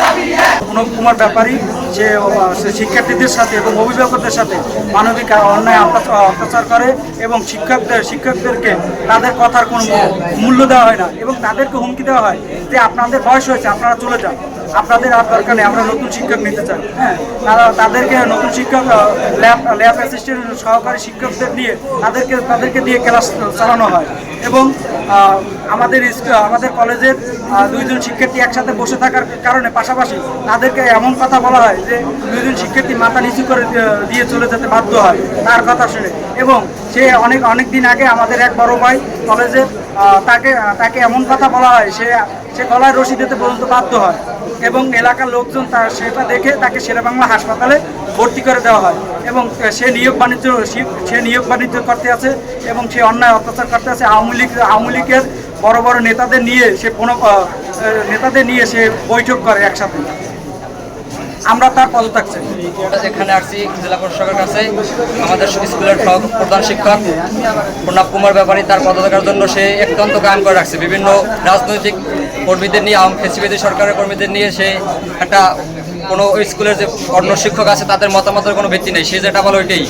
দাবি কুমার ব্যাপারী, যে শিক্ষার্থীদের সাথে এবং অভিভাবকদের সাথে মানবিক অন্যায় অত্যাচার করে এবং শিক্ষকদের, শিক্ষকদেরকে তাদের কথার কোনো মূল্য দেওয়া হয় না এবং তাদেরকে হুমকি দেওয়া হয়। যে আপনাদের বয়স হয়েছে আপনারা চলে যান। আপনাদের আর দরকার নেই আমরা নতুন শিক্ষক নিতে চাই। হ্যাঁ তারা তাদেরকে নতুন শিক্ষক ল্যাব ল্যাব অ্যাসিস্ট্যান্ট সহকারী শিক্ষকদের নিয়ে তাদেরকে তাদেরকে দিয়ে ক্লাস চালানো হয়। এবং আমাদের আমাদের কলেজের দুইজন শিক্ষার্থী একসাথে বসে থাকার কারণে পাশাপাশি তাদেরকে এমন কথা বলা হয় যে দুইজন শিক্ষার্থী মাথা নিচু করে দিয়ে চলে যেতে বাধ্য হয় তার কথা শুনে। এবং সে অনেক অনেক দিন আগে আমাদের এক বড় ভাই কলেজে আহ, তাকে তাকে এমন কথা বলা হয়, সে সে গলায় রশি দিতে পর্যন্ত বাধ্য হয়। এবং এলাকার লোকজন তার সেটা দেখে তাকে শেরেবাংলা হাসপাতালে ভর্তি করে দেওয়া হয়। এবং সে নিয়োগ বাণিজ্য, সে নিয়োগ বাণিজ্য করতে আছে এবং সে অন্যায় অত্যাচার করতে আছে। আওয়ামী লীগ, আওয়ামী লীগের বড় বড় নেতাদের নিয়ে সে কোনো নেতাদের নিয়ে সে বৈঠক করে একসাথে। আমরা তার পদত্যাগ চাই। এখানে আসছি জেলা প্রশাসকের কাছে, আমাদের স্কুলের প্রধান শিক্ষক প্রণব কুমার ব্যাপারী তার পদত্যাগের জন্য সে অত্যন্ত কায়ম করে রাখছে। বিভিন্ন রাজনৈতিক কর্মীদের নিয়ে, আওয়ামী ফেসিবাদী সরকারের কর্মীদের নিয়ে সে একটা কোনো স্কুলের যে অন্য শিক্ষক আছে, তাদের মতামতের কোনো ভিত্তি নেই। সে যেটা বলে ওইটাই।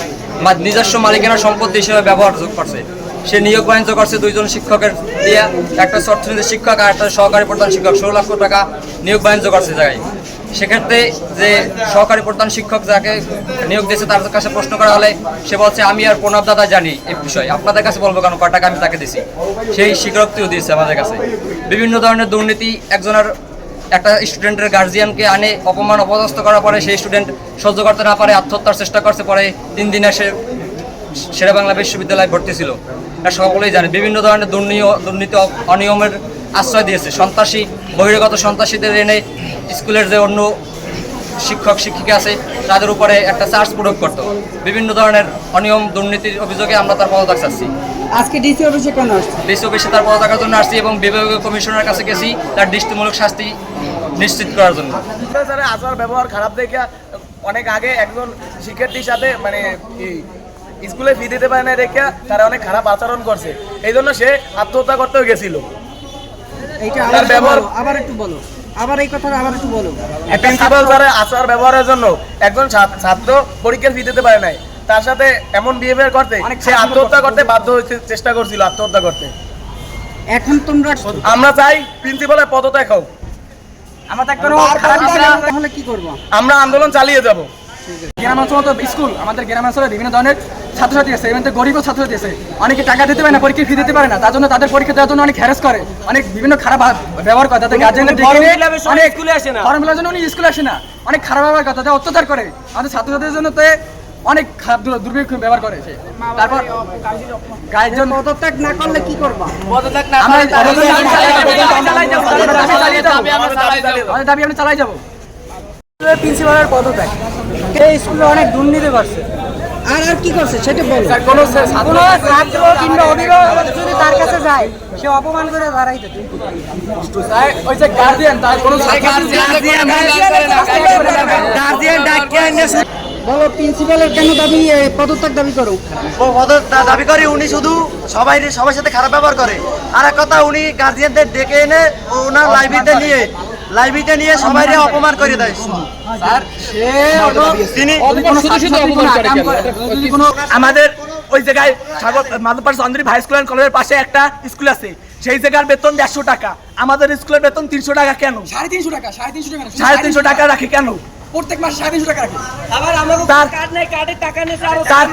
নিজস্ব মালিকানা সম্পত্তি হিসেবে ব্যবহার করছে। সে নিয়োগ বাণিজ্য করছে দুইজন শিক্ষকের দিয়ে, একটা অর্থনীতির শিক্ষক আর একটা সহকারী প্রধান শিক্ষক। ষোলো লক্ষ টাকা নিয়োগ বাণিজ্য করছে জায়গায়। সেক্ষেত্রে যে সহকারী প্রধান শিক্ষক যাকে নিয়োগ দিয়েছে, তার কাছে প্রশ্ন করা হলে সে বলছে, আমি আর প্রণব দাদা জানি এই বিষয়ে। আপনাদের কাছে বলব কেন? কয় আমি তাকে দিছি? সেই স্বীকারোক্তিও দিয়েছে আমাদের কাছে। বিভিন্ন ধরনের দুর্নীতি, একজনের একটা স্টুডেন্টের গার্জিয়ানকে আনে, অপমান অপদস্থ করার পরে সেই স্টুডেন্ট সহ্য করতে না পারে, আত্মহত্যার চেষ্টা করছে, পরে তিন দিনে সে সেরা বাংলা বিশ্ববিদ্যালয়ে ভর্তি ছিল। সকলেই জানে। বিভিন্ন ধরনের দুর্নীয়, দুর্নীতি অনিয়মের আশ্রয় দিয়েছে। সন্ত্রাসী বহিরাগত সন্ত্রাসীদের এনে স্কুলের যে অন্য শিক্ষক শিক্ষিকা আছে তাদের উপরে একটা চার্জ প্রয়োগ করতো। বিভিন্ন ধরনের অনিয়ম দুর্নীতির অভিযোগে আমরা তার পদত্যাগ চাচ্ছি। আজকে ডিসি অফিসে কেন আসছে ডিসি অফিসে তার পদত্যাগের জন্য আসছি এবং বিভাগীয় কমিশনারের কাছে গেছি তার দৃষ্টিমূলক শাস্তি নিশ্চিত করার জন্য। স্যার আচার ব্যবহার খারাপ দেখে অনেক আগে একজন শিক্ষার্থীর সাথে মানে স্কুলে ফি দিতে পারে না দেখে তারা অনেক খারাপ আচরণ করছে। এই জন্য সে আত্মহত্যা করতেও গেছিল। এইটা আবার ব্যবহার- আবার একটু বলো। আবার এই কথাটা আবার একটু বলো। প্রিন্সিপাল স্যারের আচার ব্যবহারের জন্য একজন ছাত্র পরীক্ষার ফি দিতে পারে নাই। তার সাথে এমন বিহেভিয়ার করতে সে আত্মহত্যা করতে বাধ্য হয়েছে চেষ্টা করছিল আত্মহত্যা করতে। এখন তোমরা আমরা চাই প্রিন্সিপালের পদত্যাগ হোক। আমাদের কোনো খারাপ তাহলে কি করব? আমরা আন্দোলন চালিয়ে যাব। গ্রামাঞ্চল তো স্কুল আমাদের গ্রামাঞ্চলে বিভিন্ন ধরনের ছাত্রছাত্রী আছে এবং গরিব ছাত্রছাত্রী আছে। অনেকে টাকা দিতে পারে না পরীক্ষা ফি দিতে পারে না তার জন্য তাদের পরীক্ষা দেওয়ার জন্য অনেক হ্যারাস করে অনেক বিভিন্ন খারাপ ব্যবহার করে তাদের অনেক স্কুলে আসে না। ফর্ম জন্য উনি স্কুলে আসে না অনেক খারাপ ব্যবহার করে তাদের অত্যাচার করে। আমাদের ছাত্রছাত্রীদের জন্য তো অনেক খারাপ দুর্ভিক্ষ ব্যবহার করে তারপর গার্জেন পদত্যাগ না করলে কি করব। আমাদের দাবি আমরা চালাই যাব। প্রিন্সিপালের পদত্যাগ। এই স্কুলে অনেক দুর্নীতি করছে আর আর কি করছে সেটা বলো। কোনো ছাত্র কিংবা অভিভাবক যদি তার কাছে যায় সে অপমান করে দাঁড়াই দেবে। ওই যে গার্ডিয়ান তার কোনো বলো প্রিন্সিপালের কেন দাবি পদত্যাগ দাবি করো? দাবি করে উনি শুধু সবাই সবার সাথে খারাপ ব্যবহার করে। আর এক কথা উনি গার্জিয়ানদের ডেকে এনে ওনার লাইব্রেরিতে নিয়ে লাইব্রেরিতে নিয়ে সবাই অপমান করে দেয়। তিনি আমাদের ওই জায়গায় Sagar Madhabpar Chandri high school and কলেজের পাশে একটা স্কুল আছে সেই জায়গার বেতন দেড়শো টাকা। আমাদের স্কুলের বেতন তিনশো টাকা কেন? সাড়ে তিনশো টাকা সাড়ে তিনশো টাকা সাড়ে তিনশো টাকা রাখে কেন? প্রত্যেক মাসে সাড়ে তিনশো টাকা রাখে। তার কার্ড নাই কার্ডের টাকা নেছে আরও তার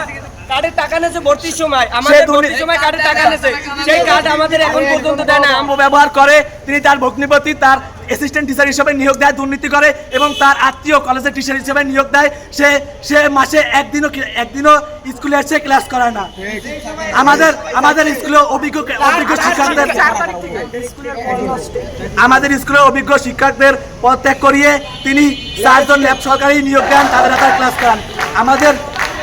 কার্ডের টাকা নেছে ভর্তির সময়। আমাদের ভর্তির সময় কার্ডের টাকা নেছে সেই কার্ড আমাদের এখন পর্যন্ত দেয় না। আমরা ব্যবহার করে তিনি তার ভগ্নিপতি তার অ্যাসিস্ট্যান্ট টিচার হিসেবে নিয়োগ দেয়, দুর্নীতি করে এবং তার আত্মীয় কলেজের টিচার হিসেবে নিয়োগ দেয়। সে সে মাসে একদিনও একদিনও স্কুলে এসে ক্লাস করায় না। আমাদের আমাদের স্কুলে অভিজ্ঞ অভিজ্ঞ শিক্ষকদের আমাদের স্কুলে অভিজ্ঞ শিক্ষকদের পদত্যাগ করিয়ে তিনি চারজন ল্যাব সহকারী নিয়োগ দেন, তাদের হাতে ক্লাস করান। আমাদের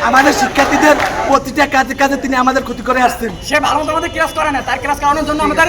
আমাদের শিক্ষার্থীদের প্রতিটা কাজে কাজে তিনি আমাদের ক্ষতি করে আসছেন। সে ভালো আমাদের ক্লাস করে না, তার ক্লাস করানোর জন্য আমাদের